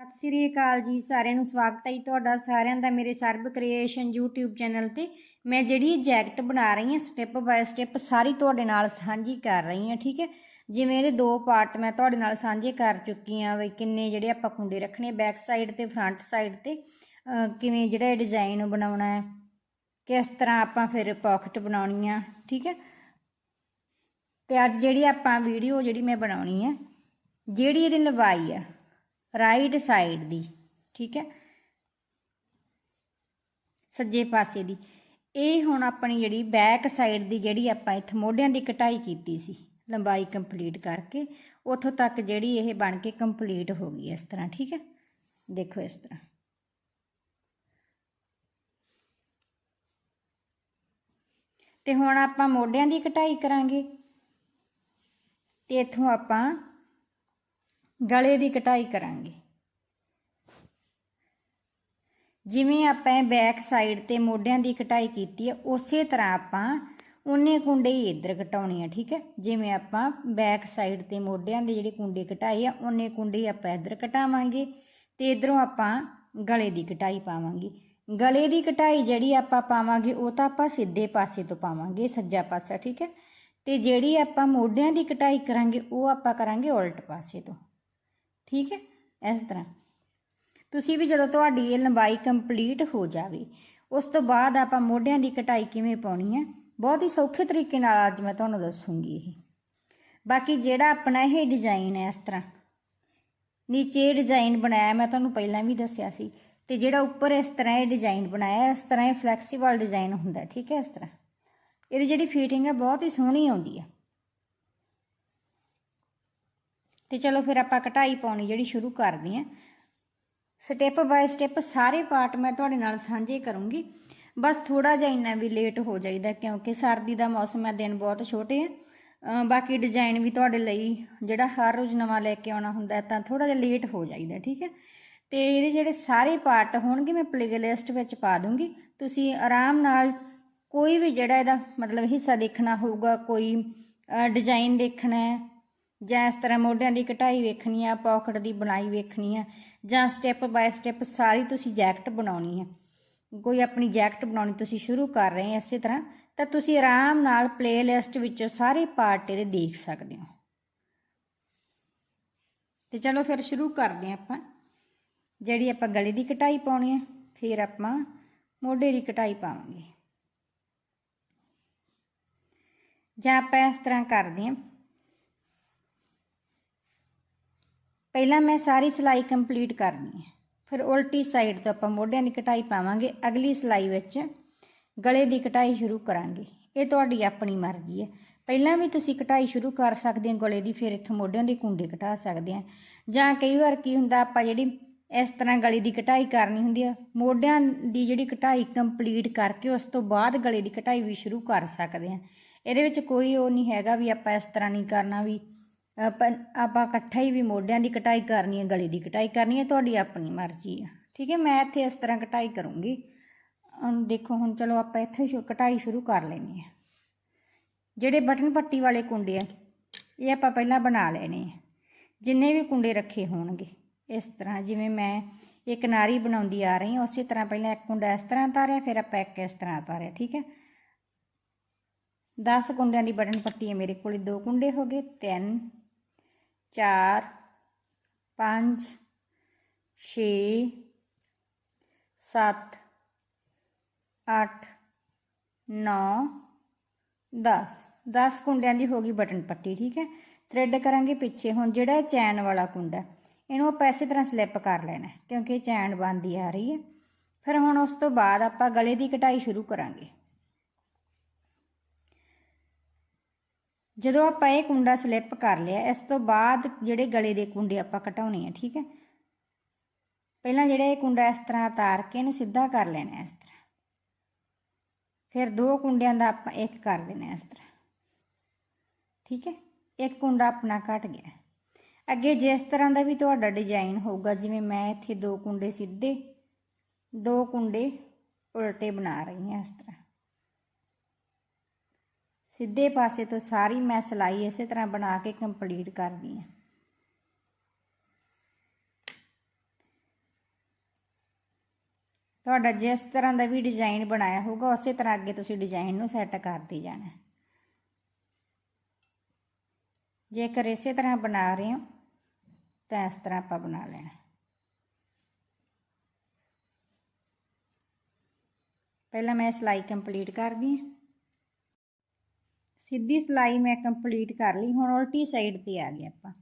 ਸਤਿ ਸ੍ਰੀ ਅਕਾਲ ਜੀ, ਸਾਰਿਆਂ ਨੂੰ ਸਵਾਗਤ ਹੈ ਜੀ ਤੁਹਾਡਾ, ਸਾਰਿਆਂ ਦਾ ਮੇਰੇ ਸਰਬ ਕ੍ਰੀਏਸ਼ਨ YouTube ਚੈਨਲ ਤੇ। ਮੈਂ ਜਿਹੜੀ ਇਹ ਜੈਕਟ ਬਣਾ ਰਹੀ ਹਾਂ ਸਟੈਪ ਬਾਏ ਸਟੈਪ ਸਾਰੀ ਤੁਹਾਡੇ ਨਾਲ ਸਾਂਝੀ ਕਰ ਰਹੀ ਹਾਂ, ਠੀਕ ਹੈ? ਜਿਵੇਂ ਇਹਦੇ ਦੋ ਪਾਰਟ ਮੈਂ ਤੁਹਾਡੇ ਨਾਲ ਸਾਂਝੇ ਕਰ ਚੁੱਕੀ ਹਾਂ ਵੀ ਕਿੰਨੇ ਜਿਹੜੇ ਆਪਾਂ ਕੁੰਡੇ ਰੱਖਣੇ ਬੈਕ ਸਾਈਡ ਤੇ ਫਰੰਟ ਸਾਈਡ ਤੇ ਕਿਵੇਂ ਜਿਹੜਾ ਇਹ ਡਿਜ਼ਾਈਨ ਬਣਾਉਣਾ ਹੈ, ਕਿਸ ਤਰ੍ਹਾਂ ਆਪਾਂ ਫਿਰ ਪਾਕਟ ਬਣਾਉਣੀ ਆ, ਠੀਕ ਹੈ? ਤੇ ਅੱਜ ਜਿਹੜੀ ਆਪਾਂ ਵੀਡੀਓ ਜਿਹੜੀ ਮੈਂ ਬਣਾਉਣੀ ਹੈ, ਜਿਹੜੀ ਇਹਦੀ ਲੰਬਾਈ ਆ ਰਾਈਟ ਸਾਈਡ ਦੀ, ਠੀਕ ਹੈ? ਸੱਜੇ ਪਾਸੇ ਦੀ। ਇਹ ਹੁਣ ਆਪਣੀ ਜਿਹੜੀ ਬੈਕ ਸਾਈਡ ਦੀ ਜਿਹੜੀ ਆਪਾਂ ਇੱਥੇ ਮੋਢਿਆਂ ਦੀ ਕਟਾਈ ਕੀਤੀ ਸੀ, ਲੰਬਾਈ ਕੰਪਲੀਟ ਕਰਕੇ, ਉੱਥੋਂ ਤੱਕ ਜਿਹੜੀ ਇਹ ਬਣ ਕੇ ਕੰਪਲੀਟ ਹੋ ਗਈ ਇਸ ਤਰ੍ਹਾਂ, ਠੀਕ ਹੈ? ਦੇਖੋ ਇਸ ਤਰ੍ਹਾਂ। ਤੇ ਹੁਣ ਆਪਾਂ ਮੋਢਿਆਂ ਦੀ ਕਟਾਈ ਕਰਾਂਗੇ। ਤੇ ਇੱਥੋਂ ਆਪਾਂ ਗਲੇ ਦੀ ਕਟਾਈ ਕਰਾਂਗੇ। ਜਿਵੇਂ ਆਪਾਂ ਬੈਕ ਸਾਈਡ ਤੇ ਮੋਢਿਆਂ ਦੀ ਕਟਾਈ ਕੀਤੀ ਹੈ, ਉਸੇ ਤਰ੍ਹਾਂ ਆਪਾਂ ਉਨੇ ਕੁੰਡੇ ਹੀ ਇੱਧਰ ਕਟਾਉਣੇ ਆ, ਠੀਕ ਹੈ? ਜਿਵੇਂ ਆਪਾਂ ਬੈਕ ਸਾਈਡ ਤੇ ਮੋਢਿਆਂ ਦੇ ਜਿਹੜੇ ਕੁੰਡੇ ਕਟਾਏ ਆ ਉਨੇ ਕੁੰਡੇ ਆਪਾਂ ਇੱਧਰ ਕਟਾਵਾਂਗੇ ਤੇ ਇਧਰੋਂ ਆਪਾਂ ਗਲੇ ਦੀ ਕਟਾਈ ਪਾਵਾਂਗੇ। ਗਲੇ ਦੀ ਕਟਾਈ ਜਿਹੜੀ ਆਪਾਂ ਪਾਵਾਂਗੇ, ਉਹ ਤਾਂ ਆਪਾਂ ਸਿੱਧੇ ਪਾਸੇ ਤੋਂ ਪਾਵਾਂਗੇ, ਸੱਜਾ ਪਾਸਾ, ਠੀਕ ਹੈ? ਤੇ ਜਿਹੜੀ ਆਪਾਂ ਮੋਢਿਆਂ ਦੀ ਕਟਾਈ ਕਰਾਂਗੇ, ਉਹ ਆਪਾਂ ਕਰਾਂਗੇ ਉਲਟ ਪਾਸੇ ਤੋਂ। ਠੀਕ ਹੈ? ਇਸ ਤਰ੍ਹਾਂ। ਤੁਸੀਂ ਵੀ ਜਦੋਂ ਤੁਹਾਡੀ ਇਹ ਲੰਬਾਈ ਕੰਪਲੀਟ ਹੋ ਜਾਵੇ, ਉਸ ਤੋਂ ਬਾਅਦ ਆਪਾਂ ਮੋਢਿਆਂ ਦੀ ਕਟਾਈ ਕਿਵੇਂ ਪਾਉਣੀ ਹੈ? ਬਹੁਤ ਹੀ ਸੌਖੇ ਤਰੀਕੇ ਨਾਲ ਅੱਜ ਮੈਂ ਤੁਹਾਨੂੰ ਦੱਸੂਗੀ ਇਹ। ਬਾਕੀ ਜਿਹੜਾ ਆਪਣਾ ਇਹ ਡਿਜ਼ਾਈਨ ਹੈ ਇਸ ਤਰ੍ਹਾਂ। ਨੀਚੇ ਡਿਜ਼ਾਈਨ ਬਣਾਇਆ, ਮੈਂ ਤੁਹਾਨੂੰ ਪਹਿਲਾਂ ਵੀ ਦੱਸਿਆ ਸੀ। ਤੇ ਜਿਹੜਾ ਉੱਪਰ ਇਸ ਤਰ੍ਹਾਂ ਇਹ ਡਿਜ਼ਾਈਨ ਬਣਾਇਆ, ਇਸ ਤਰ੍ਹਾਂ ਇਹ ਫਲੈਕਸੀਬਲ ਡਿਜ਼ਾਈਨ ਹੁੰਦਾ, ਠੀਕ ਹੈ ਇਸ ਤਰ੍ਹਾਂ। ਇਹਦੀ ਜਿਹੜੀ ਫਿਟਿੰਗ ਹੈ ਬਹੁਤ ਹੀ ਸੋਹਣੀ ਆਉਂਦੀ ਹੈ। ਤੇ ਚਲੋ ਫਿਰ ਆਪਾਂ ਕਟਾਈ ਪਾਉਣੀ ਜਿਹੜੀ ਸ਼ੁਰੂ ਕਰਦੇ ਹਾਂ। ਸਟੈਪ ਬਾਏ ਸਟੈਪ ਸਾਰੇ ਪਾਰਟ ਮੈਂ ਤੁਹਾਡੇ ਨਾਲ ਸਾਂਝੇ ਕਰੂੰਗੀ। ਬਸ ਥੋੜਾ ਜਿਹਾ ਇੰਨਾ ਵੀ ਲੇਟ ਹੋ ਜਾਈਦਾ ਕਿਉਂਕਿ ਸਰਦੀ ਦਾ ਮੌਸਮ ਹੈ, ਦਿਨ ਬਹੁਤ ਛੋਟੇ ਆ। ਬਾਕੀ ਡਿਜ਼ਾਈਨ ਵੀ ਤੁਹਾਡੇ ਲਈ ਜਿਹੜਾ ਹਰ ਰੋਜ਼ ਨਵਾਂ ਲੈ ਕੇ ਆਉਣਾ ਹੁੰਦਾ ਤਾਂ ਥੋੜਾ ਜਿਹਾ ਲੇਟ ਹੋ ਜਾਈਦਾ, ਠੀਕ ਹੈ। ਤੇ ਇਹਦੇ ਜਿਹੜੇ ਸਾਰੇ ਪਾਰਟ ਹੋਣਗੇ ਮੈਂ ਪਲੇਲਿਸਟ ਵਿੱਚ ਪਾ ਦੂੰਗੀ। ਤੁਸੀਂ ਆਰਾਮ ਨਾਲ ਕੋਈ ਵੀ ਜਿਹੜਾ ਇਹਦਾ ਮਤਲਬ ਹਿੱਸਾ ਦੇਖਣਾ ਹੋਊਗਾ, ਕੋਈ ਡਿਜ਼ਾਈਨ ਦੇਖਣਾ ਹੈ ਜਾਂ ਇਸ ਤਰ੍ਹਾਂ ਮੋਢਿਆਂ ਦੀ ਕਟਾਈ ਵੇਖਣੀ ਆ ਪਾਕਟ ਦੀ ਬਣਾਈ ਵੇਖਣੀ ਆ, ਜਾਂ ਸਟੈਪ ਬਾਏ ਸਟੈਪ ਸਾਰੀ ਤੁਸੀਂ ਜੈਕਟ ਬਣਾਉਣੀ ਆ। ਕੋਈ ਆਪਣੀ ਜੈਕਟ ਬਣਾਉਣੀ ਤੁਸੀਂ ਸ਼ੁਰੂ ਕਰ ਰਹੇ ਹੋ ਇਸੇ ਤਰ੍ਹਾਂ, ਤਾਂ ਤੁਸੀਂ ਆਰਾਮ ਨਾਲ ਪਲੇਲਿਸਟ ਵਿੱਚੋਂ ਸਾਰੇ ਪਾਰਟ ਇਹਦੇ ਦੇਖ ਸਕਦੇ ਹੋ। ਤੇ ਚਲੋ ਫਿਰ ਸ਼ੁਰੂ ਕਰਦੇ ਹਾਂ ਆਪਾਂ। ਜਿਹੜੀ ਆਪਾਂ ਗਲੇ ਦੀ ਕਟਾਈ ਪਾਉਣੀ ਹੈ ਫਿਰ ਆਪਾਂ ਮੋਢੇ ਦੀ ਕਟਾਈ ਪਾਵਾਂਗੇ। ਜਾਂ ਆਪਾਂ ਇਸ ਤਰ੍ਹਾਂ ਕਰਦੇ ਹਾਂ ਪਹਿਲਾਂ ਮੈਂ ਸਾਰੀ ਸਿਲਾਈ ਕੰਪਲੀਟ ਕਰਨੀ ਹੈ। ਫਿਰ ਉਲਟੀ ਸਾਈਡ ਤੋਂ ਆਪਾਂ ਮੋਢਿਆਂ ਦੀ ਕਟਾਈ ਪਾਵਾਂਗੇ। ਅਗਲੀ ਸਿਲਾਈ ਵਿੱਚ ਗਲੇ ਦੀ ਕਟਾਈ ਸ਼ੁਰੂ ਕਰਾਂਗੇ। ਇਹ ਤੁਹਾਡੀ ਆਪਣੀ ਮਰਜ਼ੀ ਹੈ। ਪਹਿਲਾਂ ਵੀ ਤੁਸੀਂ ਕਟਾਈ ਸ਼ੁਰੂ ਕਰ ਸਕਦੇ ਹੋ, ਗਲੇ ਦੀ ਫਿਰ ਇੱਥੋਂ ਮੋਢਿਆਂ ਦੀ ਕੁੰਡੀ ਕਟਾ ਸਕਦੇ ਆ ਜਾਂ ਕਈ ਵਾਰ ਕੀ ਹੁੰਦਾ, ਆਪਾਂ ਜਿਹੜੀ ਇਸ ਤਰ੍ਹਾਂ ਗਲੇ ਦੀ ਕਟਾਈ ਕਰਨੀ ਹੁੰਦੀ ਆ, ਮੋਢਿਆਂ ਦੀ ਜਿਹੜੀ ਕਟਾਈ ਕੰਪਲੀਟ ਕਰਕੇ ਉਸ ਤੋਂ ਬਾਅਦ ਗਲੇ ਦੀ ਕਟਾਈ ਵੀ ਸ਼ੁਰੂ ਕਰ ਸਕਦੇ ਆ ਇਹਦੇ ਵਿੱਚ ਕੋਈ ਉਹ ਨਹੀਂ ਹੈਗਾ ਵੀ ਆਪਾਂ ਇਸ ਤਰ੍ਹਾਂ ਨਹੀਂ ਕਰਨਾ ਵੀ ਆਪਾਂ ਆਪਾਂ ਇਕੱਠਾ ਹੀ ਵੀ ਮੋਢਿਆਂ ਦੀ ਕਟਾਈ ਕਰਨੀ ਹੈ, ਗਲੇ ਦੀ ਕਟਾਈ ਕਰਨੀ ਹੈ, ਤੁਹਾਡੀ ਆਪਣੀ ਮਰਜ਼ੀ ਆ। ਠੀਕ ਹੈ, ਮੈਂ ਇੱਥੇ ਇਸ ਤਰ੍ਹਾਂ ਕਟਾਈ ਕਰੂੰਗੀ। ਦੇਖੋ ਹੁਣ ਚਲੋ ਆਪਾਂ ਇੱਥੇ ਸ਼ੁ, ਕਟਾਈ ਸ਼ੁਰੂ ਕਰ ਲੈਣੀ ਹੈ। ਜਿਹੜੇ ਬਟਨ ਪੱਟੀ ਵਾਲੇ ਕੁੰਡੇ ਆ, ਇਹ ਆਪਾਂ ਪਹਿਲਾਂ ਬਣਾ ਲੈਣੇ ਆ। ਜਿੰਨੇ ਵੀ ਕੁੰਡੇ ਰੱਖੇ ਹੋਣਗੇ, ਇਸ ਤਰ੍ਹਾਂ ਜਿਵੇਂ ਮੈਂ ਇਹ ਕਿਨਾਰੀ ਬਣਾਉਂਦੀ ਆ ਰਹੀ ਹਾਂ, ਉਸੇ ਤਰ੍ਹਾਂ ਪਹਿਲਾਂ ਇੱਕ ਕੁੰਡਾ ਇਸ ਤਰ੍ਹਾਂ ਉਤਾਰਿਆ ਫਿਰ ਆਪਾਂ ਇੱਕ ਇਸ ਤਰ੍ਹਾਂ ਉਤਾਰਿਆ ਠੀਕ ਹੈ। 10 ਕੁੰਡਿਆਂ ਦੀ ਬਟਨ ਪੱਟੀ ਹੈ ਮੇਰੇ ਕੋਲ, ਦੋ ਕੁੰਡੇ ਹੋ ਗਏ 3 4 5 6 7 8 9 10 10 ਕੁੰਡਿਆਂ ਦੀ ਹੋ ਗਈ ਬਟਨ ਪੱਟੀ, ਠੀਕ ਹੈ? ਥ੍ਰੈਡ ਕਰਾਂਗੇ ਪਿੱਛੇ। ਹੁਣ ਜਿਹੜਾ ਚੈਨ ਵਾਲਾ ਕੁੰਡਾ ਇਹਨੂੰ ਆਪਾਂ ਇਸੇ ਤਰ੍ਹਾਂ ਸਲਿੱਪ ਕਰ ਲੈਣਾ ਕਿਉਂਕਿ ਚੈਨ ਬੰਦੀ ਆ ਰਹੀ ਹੈ। ਫਿਰ ਹੁਣ ਉਸ ਤੋਂ ਬਾਅਦ ਆਪਾਂ ਗਲੇ ਦੀ ਕਟਾਈ ਸ਼ੁਰੂ ਕਰਾਂਗੇ। ਜਦੋਂ ਆਪਾਂ ਇਹ ਕੁੰਡਾ ਸਲਿੱਪ ਕਰ ਲਿਆ, ਇਸ ਤੋਂ ਬਾਅਦ ਜਿਹੜੇ ਗਲੇ ਦੇ ਕੁੰਡੇ ਆਪਾਂ ਘਟਾਉਣੇ ਆ, ਠੀਕ ਹੈ? ਪਹਿਲਾਂ ਜਿਹੜਾ ਇਹ ਕੁੰਡਾ ਇਸ ਤਰ੍ਹਾਂ ਉਤਾਰ ਕੇ ਇਹਨੂੰ ਸਿੱਧਾ ਕਰ ਲੈਣਾ ਇਸ ਤਰ੍ਹਾਂ। ਫਿਰ ਦੋ ਕੁੰਡਿਆਂ ਦਾ ਆਪਾਂ ਇੱਕ ਕਰ ਦੇਣਾ ਇਸ ਤਰ੍ਹਾਂ। ਠੀਕ ਹੈ? ਇੱਕ ਕੁੰਡਾ ਆਪਣਾ ਘਟ ਗਿਆ। ਅੱਗੇ ਜਿਸ ਤਰ੍ਹਾਂ ਦਾ ਵੀ ਤੁਹਾਡਾ ਡਿਜ਼ਾਈਨ ਹੋਊਗਾ, ਜਿਵੇਂ ਮੈਂ ਇੱਥੇ ਦੋ ਕੁੰਡੇ ਸਿੱਧੇ, ਦੋ ਕੁੰਡੇ ਉਲਟੇ ਬਣਾ ਰਹੀ ਹਾਂ ਇਸ ਤਰ੍ਹਾਂ। ਸਿੱਧੇ ਪਾਸੇ ਤੋਂ ਸਾਰੀ ਮੈਂ ਸਿਲਾਈ ਇਸੇ ਤਰ੍ਹਾਂ ਬਣਾ ਕੇ ਕੰਪਲੀਟ ਕਰਦੀ ਹਾਂ। ਤੁਹਾਡਾ ਜਿਸ ਤਰ੍ਹਾਂ ਦਾ ਵੀ ਡਿਜ਼ਾਈਨ ਬਣਾਇਆ ਹੋਊਗਾ, ਉਸੇ ਤਰ੍ਹਾਂ ਅੱਗੇ ਤੁਸੀਂ ਡਿਜ਼ਾਈਨ ਨੂੰ ਸੈੱਟ ਕਰਦੇ ਜਾਣਾ। ਜੇਕਰ ਇਸੇ ਤਰ੍ਹਾਂ ਬਣਾ ਰਹੇ ਹੋ, ਤਾਂ ਇਸ ਤਰ੍ਹਾਂ ਆਪਾਂ ਬਣਾ ਲੈਣਾ। ਪਹਿਲਾਂ ਮੈਂ ਸਿਲਾਈ ਕੰਪਲੀਟ ਕਰਦੀ ਹਾਂ। ਸਿੱਧੀ ਸਿਲਾਈ ਮੈਂ ਕੰਪਲੀਟ ਕਰ ਲਈ, ਹੁਣ ਉਲਟੀ ਸਾਈਡ ਤੇ ਆ ਗਏ ਆਪਾਂ।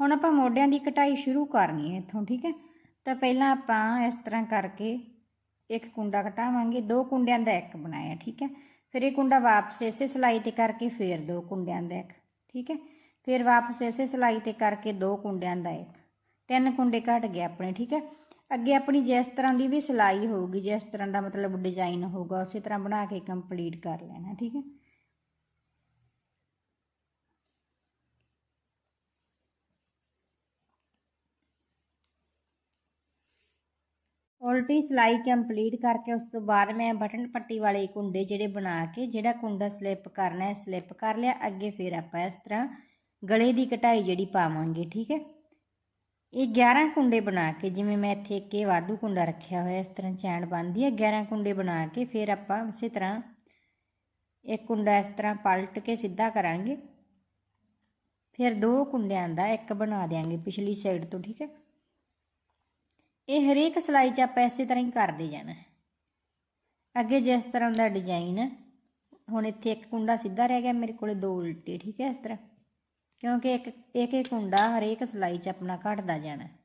ਹੁਣ ਆਪਾਂ ਮੋਢਿਆਂ ਦੀ ਕਟਾਈ ਸ਼ੁਰੂ ਕਰਨੀ ਹੈ ਇੱਥੋਂ, ਠੀਕ ਹੈ? ਤਾਂ ਪਹਿਲਾਂ ਆਪਾਂ ਇਸ ਤਰ੍ਹਾਂ ਕਰਕੇ ਇੱਕ ਕੁੰਡਾ ਕਟਾਵਾਂਗੇ, ਦੋ ਕੁੰਡਿਆਂ ਦਾ ਇੱਕ ਬਣਾਇਆ, ਠੀਕ ਹੈ? ਫਿਰ ਇਹ ਕੁੰਡਾ ਵਾਪਸ ਇਸੇ ਸਿਲਾਈ ਤੇ ਕਰਕੇ ਫੇਰ ਦੋ ਕੁੰਡਿਆਂ ਦਾ ਇੱਕ, ਠੀਕ ਹੈ? ਫਿਰ ਵਾਪਸ ਇਸੇ ਸਿਲਾਈ ਤੇ ਕਰਕੇ ਦੋ ਕੁੰਡਿਆਂ ਦਾ ਇੱਕ, ਤਿੰਨ ਕੁੰਡੇ ਘਟ ਗਏ ਆਪਣੇ, ਠੀਕ ਹੈ? ਅੱਗੇ ਆਪਣੀ ਜਿਸ ਤਰ੍ਹਾਂ ਦੀ ਵੀ ਸਿਲਾਈ ਹੋਊਗੀ, ਜਿਸ ਤਰ੍ਹਾਂ ਦਾ ਮਤਲਬ ਡਿਜ਼ਾਈਨ ਹੋਊਗਾ, ਉਸੇ ਤਰ੍ਹਾਂ ਬਣਾ ਕੇ ਕੰਪਲੀਟ ਕਰ ਲੈਣਾ, ਠੀਕ ਹੈ? ਉਲਟੀ ਸਿਲਾਈ ਕੰਪਲੀਟ ਕਰਕੇ ਉਸ ਤੋਂ ਬਾਅਦ ਮੈਂ ਬਟਨ ਪੱਟੀ ਵਾਲੇ ਕੁੰਡੇ ਜਿਹੜੇ ਬਣਾ ਕੇ ਜਿਹੜਾ ਕੁੰਡਾ ਸਲਿੱਪ ਕਰਨਾ ਹੈ ਸਲਿੱਪ ਕਰ ਲਿਆ। ਅੱਗੇ ਫਿਰ ਆਪਾਂ ਇਸ ਤਰ੍ਹਾਂ ਗਲੇ ਦੀ ਕਟਾਈ ਜਿਹੜੀ ਪਾਵਾਂਗੇ, ਠੀਕ ਹੈ? ਇਹ 11 ਕੁੰਡੇ ਬਣਾ ਕੇ, ਜਿਵੇਂ ਮੈਂ ਇੱਥੇ ਇੱਕ ਇਹ ਵਾਧੂ ਕੁੰਡਾ ਰੱਖਿਆ ਹੋਇਆ, ਇਸ ਤਰ੍ਹਾਂ ਚੈਨ ਬੰਨਦੀ ਹੈ 11 ਕੁੰਡੇ ਬਣਾ ਕੇ ਫਿਰ ਆਪਾਂ ਉਸੇ ਤਰ੍ਹਾਂ ਇੱਕ ਕੁੰਡਾ ਇਸ ਤਰ੍ਹਾਂ ਪਲਟ ਕੇ ਸਿੱਧਾ ਕਰਾਂਗੇ। ਫਿਰ ਦੋ ਕੁੰਡਿਆਂ ਦਾ ਇੱਕ ਬਣਾ ਦੇਾਂਗੇ ਪਿਛਲੀ ਸਾਈਡ ਤੋਂ, ਠੀਕ ਹੈ? ਇਹ ਹਰੇਕ ਸਿਲਾਈ 'ਚ ਆਪਾਂ ਇਸੇ ਤਰ੍ਹਾਂ ਹੀ ਕਰਦੇ ਜਾਣਾ ਅੱਗੇ ਜਿਸ ਤਰ੍ਹਾਂ ਦਾ ਡਿਜ਼ਾਈਨ ਹੁਣ ਇੱਥੇ ਇੱਕ ਕੁੰਡਾ ਸਿੱਧਾ ਰਹਿ ਗਿਆ, ਮੇਰੇ ਕੋਲੇ ਦੋ ਉਲਟੇ, ਠੀਕ ਹੈ, ਇਸ ਤਰ੍ਹਾਂ। ਕਿਉਂਕਿ ਇੱਕ ਇੱਕ ਇੱਕ ਕੁੰਡਾ ਹਰੇਕ ਸਿਲਾਈ 'ਚ ਆਪਣਾ ਘਟਦਾ ਜਾਣਾ ਹੈ।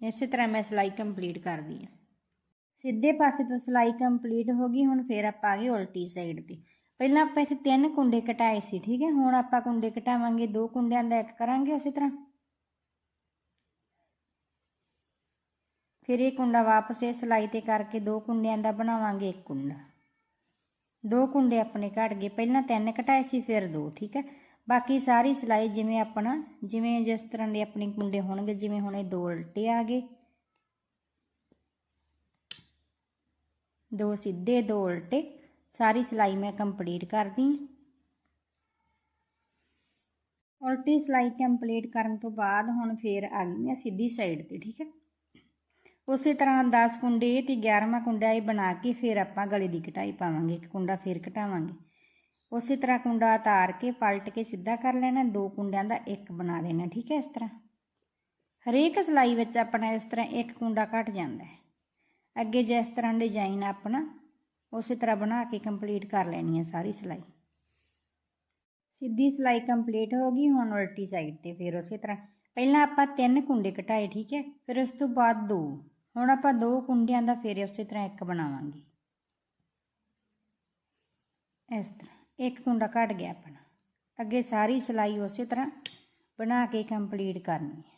ਇਸੇ ਤਰ੍ਹਾਂ ਮੈਂ ਸਿਲਾਈ ਕੰਪਲੀਟ ਕਰਦੀ ਹਾਂ। ਸਿੱਧੇ ਪਾਸੇ ਤੋਂ ਸਿਲਾਈ ਕੰਪਲੀਟ ਹੋ ਗਈ, ਹੁਣ ਫੇਰ ਆਪਾਂ ਆ ਗਏ ਉਲਟੀ ਸਾਈਡ ਤੇ। ਪਹਿਲਾਂ ਆਪਾਂ ਇੱਥੇ ਤਿੰਨ ਕੁੰਡੇ ਘਟਾਏ ਸੀ, ਠੀਕ ਹੈ? ਹੁਣ ਆਪਾਂ ਕੁੰਡੇ ਘਟਾਵਾਂਗੇ ਦੋ ਕੁੰਡਿਆਂ ਦਾ ਇੱਕ ਕਰਾਂਗੇ ਉਸੇ ਤਰ੍ਹਾਂ। ਫਿਰ ਇਹ ਕੁੰਡਾ ਵਾਪਸ ਇਹ ਸਿਲਾਈ ਤੇ ਕਰਕੇ ਦੋ ਕੁੰਡਿਆਂ ਦਾ ਬਣਾਵਾਂਗੇ ਇੱਕ ਕੁੰਡਾ। ਦੋ ਕੁੰਡੇ ਆਪਣੇ ਘਟ ਗਏ, ਪਹਿਲਾਂ ਤਿੰਨ ਘਟਾਏ ਸੀ, ਫਿਰ ਦੋ, ਠੀਕ ਹੈ? ਬਾਕੀ ਸਾਰੀ ਸਿਲਾਈ ਜਿਵੇਂ ਆਪਣਾ, ਜਿਵੇਂ ਜਿਸ ਤਰ੍ਹਾਂ ਦੇ ਆਪਣੇ ਕੁੰਡੇ ਹੋਣਗੇ, ਜਿਵੇਂ ਹੁਣ ਇਹ ਦੋ ਉਲਟੇ ਆ ਗਏ। ਦੋ ਸਿੱਧੇ, ਦੋ ਉਲਟੇ। ਸਾਰੀ ਸਿਲਾਈ ਮੈਂ ਕੰਪਲੀਟ ਕਰਦੀ ਹਾਂ। ਉਲਟੀ ਸਿਲਾਈ ਕੰਪਲੀਟ ਕਰਨ ਤੋਂ ਬਾਅਦ ਹੁਣ ਫੇਰ ਆ ਗਈ ਮੈਂ ਸਿੱਧੀ ਸਾਈਡ ਤੇ, ਠੀਕ ਹੈ। ਉਸੇ ਤਰ੍ਹਾਂ 10 ਕੁੰਡੇ ਤੇ 11ਵਾਂ ਕੁੰਡਾ ਇਹ ਬਣਾ ਕੇ ਫਿਰ ਆਪਾਂ ਗਲੇ ਦੀ ਕਟਾਈ ਪਾਵਾਂਗੇ, ਇੱਕ ਕੁੰਡਾ ਫੇਰ ਘਟਾਵਾਂਗੇ ਉਸੇ ਤਰ੍ਹਾਂ ਕੁੰਡਾ ਉਤਾਰ ਕੇ, ਪਲਟ ਕੇ ਸਿੱਧਾ ਕਰ ਲੈਣਾ, ਦੋ ਕੁੰਡਿਆਂ ਦਾ ਇੱਕ ਬਣਾ ਦੇਣਾ, ਠੀਕ ਹੈ, ਇਸ ਤਰ੍ਹਾਂ। ਹਰੇਕ ਸਿਲਾਈ ਵਿੱਚ ਆਪਣਾ ਇਸ ਤਰ੍ਹਾਂ ਇੱਕ ਕੁੰਡਾ ਘਟ ਜਾਂਦਾ ਹੈ। ਅੱਗੇ ਜਿਸ ਤਰ੍ਹਾਂ ਡਿਜ਼ਾਈਨ ਆਪਣਾ ਉਸੇ ਤਰ੍ਹਾਂ ਬਣਾ ਕੇ ਕੰਪਲੀਟ ਕਰ ਲੈਣੀ ਹੈ ਸਾਰੀ ਸਿਲਾਈ ਸਿੱਧੀ ਸਿਲਾਈ ਕੰਪਲੀਟ ਹੋ ਗਈ ਹੁਣ ਉਲਟੀ ਸਾਈਡ ਤੇ ਫਿਰ ਉਸੇ ਤਰ੍ਹਾਂ ਪਹਿਲਾਂ ਆਪਾਂ ਤਿੰਨ ਕੁੰਡੇ ਘਟਾਏ ਠੀਕ ਹੈ ਫਿਰ ਉਸ ਤੋਂ ਬਾਅਦ ਦੋ ਹੁਣ ਆਪਾਂ ਦੋ ਕੁੰਡਿਆਂ ਦਾ ਫਿਰ ਉਸੇ ਤਰ੍ਹਾਂ ਇੱਕ ਬਣਾਵਾਂਗੇ ਇਸ ਤਰ੍ਹਾਂ ਇੱਕ ਕੁੰਡਾ ਘਟ ਗਿਆ ਆਪਣਾ ਅੱਗੇ ਸਾਰੀ ਸਿਲਾਈ ਉਸੇ ਤਰ੍ਹਾਂ ਬਣਾ ਕੇ ਕੰਪਲੀਟ ਕਰਨੀ ਹੈ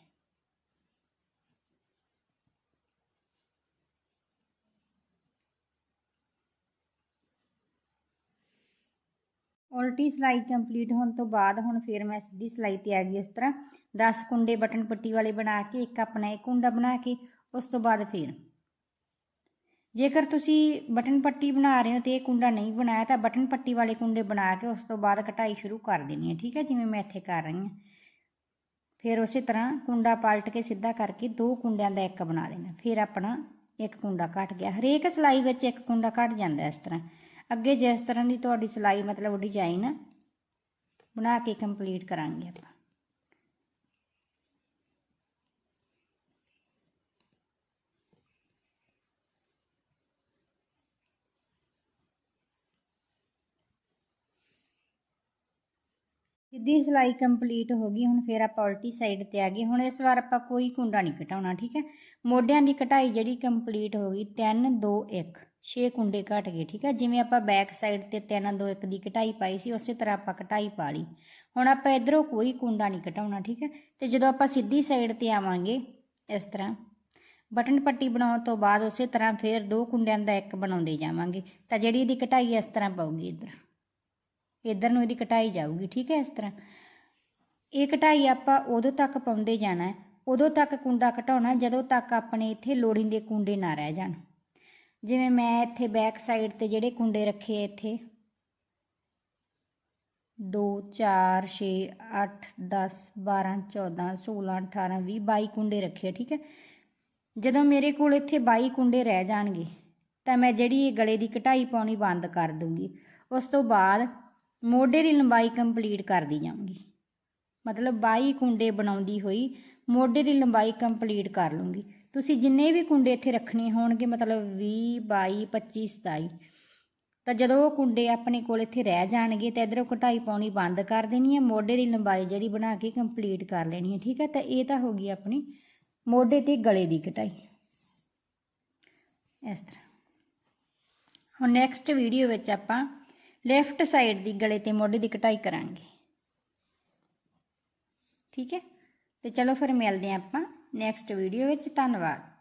ਉਲਟੀ ਸਿਲਾਈ ਕੰਪਲੀਟ ਹੋਣ ਤੋਂ ਬਾਅਦ ਹੁਣ ਫਿਰ ਮੈਂ ਸਿੱਧੀ ਸਿਲਾਈ ਤੇ ਆ ਗਈ ਇਸ ਤਰ੍ਹਾਂ 10 ਕੁੰਡੇ ਬਟਨ ਪੱਟੀ ਵਾਲੇ ਬਣਾ ਕੇ, ਇੱਕ ਆਪਣਾ ਇੱਕ ਕੁੰਡਾ ਬਣਾ ਕੇ, ਉਸ ਤੋਂ ਬਾਅਦ ਫਿਰ। ਜੇਕਰ ਤੁਸੀਂ ਬਟਨ ਪੱਟੀ ਬਣਾ ਰਹੇ ਹੋ ਤੇ ਇਹ ਕੁੰਡਾ ਨਹੀਂ ਬਣਾਇਆ ਤਾਂ ਬਟਨ ਪੱਟੀ ਵਾਲੇ ਕੁੰਡੇ ਬਣਾ ਕੇ ਉਸ ਤੋਂ ਬਾਅਦ ਕਟਾਈ ਸ਼ੁਰੂ ਕਰ ਦੇਣੀ ਹੈ, ਠੀਕ ਹੈ, ਜਿਵੇਂ ਮੈਂ ਇੱਥੇ ਕਰ ਰਹੀ ਹਾਂ। ਫਿਰ ਉਸੇ ਤਰ੍ਹਾਂ ਕੁੰਡਾ ਪਲਟ ਕੇ ਸਿੱਧਾ ਕਰਕੇ ਦੋ ਕੁੰਡਿਆਂ ਦਾ ਇੱਕ ਬਣਾ ਦੇਣਾ। ਫਿਰ ਆਪਣਾ ਇੱਕ ਕੁੰਡਾ ਕੱਟ ਗਿਆ। ਹਰੇਕ ਸਿਲਾਈ ਵਿੱਚ ਇੱਕ ਕੁੰਡਾ ਕੱਟ ਜਾਂਦਾ ਇਸ ਤਰ੍ਹਾਂ। ਅੱਗੇ ਜਿਸ ਤਰ੍ਹਾਂ ਦੀ ਤੁਹਾਡੀ ਸਿਲਾਈ ਮਤਲਬ ਡਿਜ਼ਾਈਨ ਬਣਾ ਕੇ ਕੰਪਲੀਟ ਕਰਾਂਗੇ ਆਪਾਂ। ਸਿੱਧੀ ਸਿਲਾਈ ਕੰਪਲੀਟ ਹੋ ਗਈ, ਹੁਣ ਫਿਰ ਆਪਾਂ ਉਲਟੀ ਸਾਈਡ ਤੇ ਆ ਗਏ। ਹੁਣ ਇਸ ਵਾਰ ਆਪਾਂ ਕੋਈ ਕੁੰਡਾ ਨਹੀਂ ਘਟਾਉਣਾ ਠੀਕ ਹੈ? ਮੋਢਿਆਂ ਦੀ ਕਟਾਈ ਜਿਹੜੀ ਕੰਪਲੀਟ ਹੋ ਗਈ 3 2 1 6 ਕੁੰਡੇ ਘਟ ਗਏ, ਠੀਕ ਹੈ ਜਿਵੇਂ ਆਪਾਂ ਬੈਕ ਸਾਈਡ ਤੇ 3 2 1 ਦੀ ਕਟਾਈ ਪਾਈ ਸੀ, ਉਸੇ ਤਰ੍ਹਾਂ ਆਪਾਂ ਕਟਾਈ ਪਾ ਲਈ। ਹੁਣ ਆਪਾਂ ਇਧਰੋਂ ਕੋਈ ਕੁੰਡਾ ਨਹੀਂ ਘਟਾਉਣਾ ਠੀਕ ਹੈ ਤੇ ਜਦੋਂ ਆਪਾਂ ਸਿੱਧੀ ਸਾਈਡ ਤੇ ਆਵਾਂਗੇ, ਇਸ ਤਰ੍ਹਾਂ, ਬਟਨ ਪੱਟੀ ਬਣਾਉਣ ਤੋਂ ਬਾਅਦ ਉਸੇ ਤਰ੍ਹਾਂ ਫਿਰ ਦੋ ਕੁੰਡਿਆਂ ਦਾ ਇੱਕ ਬਣਾਉਂਦੇ ਜਾਵਾਂਗੇ। ਤਾਂ ਜਿਹੜੀ ਇਹਦੀ ਕਟਾਈ ਇਸ ਤਰ੍ਹਾਂ ਪਾਉਗੀ ਇੱਧਰ। ਇੱਧਰ ਨੂੰ ਇਹਦੀ ਕਟਾਈ ਜਾਊਗੀ, ਠੀਕ ਹੈ ਇਸ ਤਰ੍ਹਾਂ। ਇਹ ਕਟਾਈ ਆਪਾਂ ਉਦੋਂ ਤੱਕ ਪਾਉਂਦੇ ਜਾਣਾ, ਉਦੋਂ ਤੱਕ ਕੁੰਡਾ ਘਟਾਉਣਾ ਜਦੋਂ ਤੱਕ ਆਪਣੇ ਇੱਥੇ ਲੋੜੀਂਦੇ ਕੁੰਡੇ ਨਾ ਰਹਿ ਜਾਣ। ਜਿਵੇਂ ਮੈਂ ਇੱਥੇ ਬੈਕ ਸਾਈਡ ਤੇ ਜਿਹੜੇ ਕੁੰਡੇ ਰੱਖੇ ਇੱਥੇ। 2 4 6 8 10 12 14 16 18 20 22 ਕੁੰਡੇ ਰੱਖੇ ਠੀਕ ਹੈ? ਜਦੋਂ ਮੇਰੇ ਕੋਲ ਇੱਥੇ 22 ਕੁੰਡੇ ਰਹਿ ਜਾਣਗੇ, ਤਾਂ ਮੈਂ ਜਿਹੜੀ ਇਹ ਗਲੇ ਦੀ ਕਟਾਈ ਪਾਉਣੀ ਬੰਦ ਕਰ ਦੂੰਗੀ। ਉਸ ਤੋਂ ਬਾਅਦ ਮੋਢੇ ਦੀ ਲੰਬਾਈ ਕੰਪਲੀਟ ਕਰਦੀ ਜਾਵਾਂਗੀ ਮਤਲਬ 22 ਕੁੰਡੇ ਬਣਾਉਂਦੀ ਹੋਈ ਮੋਢੇ ਦੀ ਲੰਬਾਈ ਕੰਪਲੀਟ ਕਰ ਲੂੰਗੀ। ਤੁਸੀਂ ਜਿੰਨੇ ਵੀ ਕੁੰਡੇ ਇੱਥੇ ਰੱਖਣੇ ਹੋਣਗੇ, ਮਤਲਬ 20 22 25 27 ਤਾਂ ਜਦੋਂ ਉਹ ਕੁੰਡੇ ਆਪਣੇ ਕੋਲ ਇੱਥੇ ਰਹਿ ਜਾਣਗੇ ਤਾਂ ਇਧਰੋਂ ਕਢਾਈ ਪਾਉਣੀ ਬੰਦ ਕਰ ਦੇਣੀ ਹੈ, ਮੋਢੇ ਦੀ ਲੰਬਾਈ ਜਿਹੜੀ ਬਣਾ ਕੇ ਕੰਪਲੀਟ ਕਰ ਲੈਣੀ ਹੈ, ਠੀਕ ਹੈ? ਤਾਂ ਇਹ ਤਾਂ ਹੋ ਗਈ ਆਪਣੀ ਮੋਢੇ ਤੇ ਗਲੇ ਦੀ ਕਢਾਈ। ਇਸ ਤਰ੍ਹਾਂ। ਹੁਣ ਨੈਕਸਟ ਵੀਡੀਓ ਵਿੱਚ ਆਪਾਂ ਲੈਫਟ ਸਾਈਡ ਦੀ ਗਲੇ ਤੇ ਮੋਢੇ ਦੀ ਕਟਾਈ ਕਰਾਂਗੇ। ਠੀਕ ਹੈ? ਤੇ ਚਲੋ ਫਿਰ ਮਿਲਦੇ ਹਾਂ ਆਪਾਂ ਨੈਕਸਟ ਵੀਡੀਓ ਵਿੱਚ ਧੰਨਵਾਦ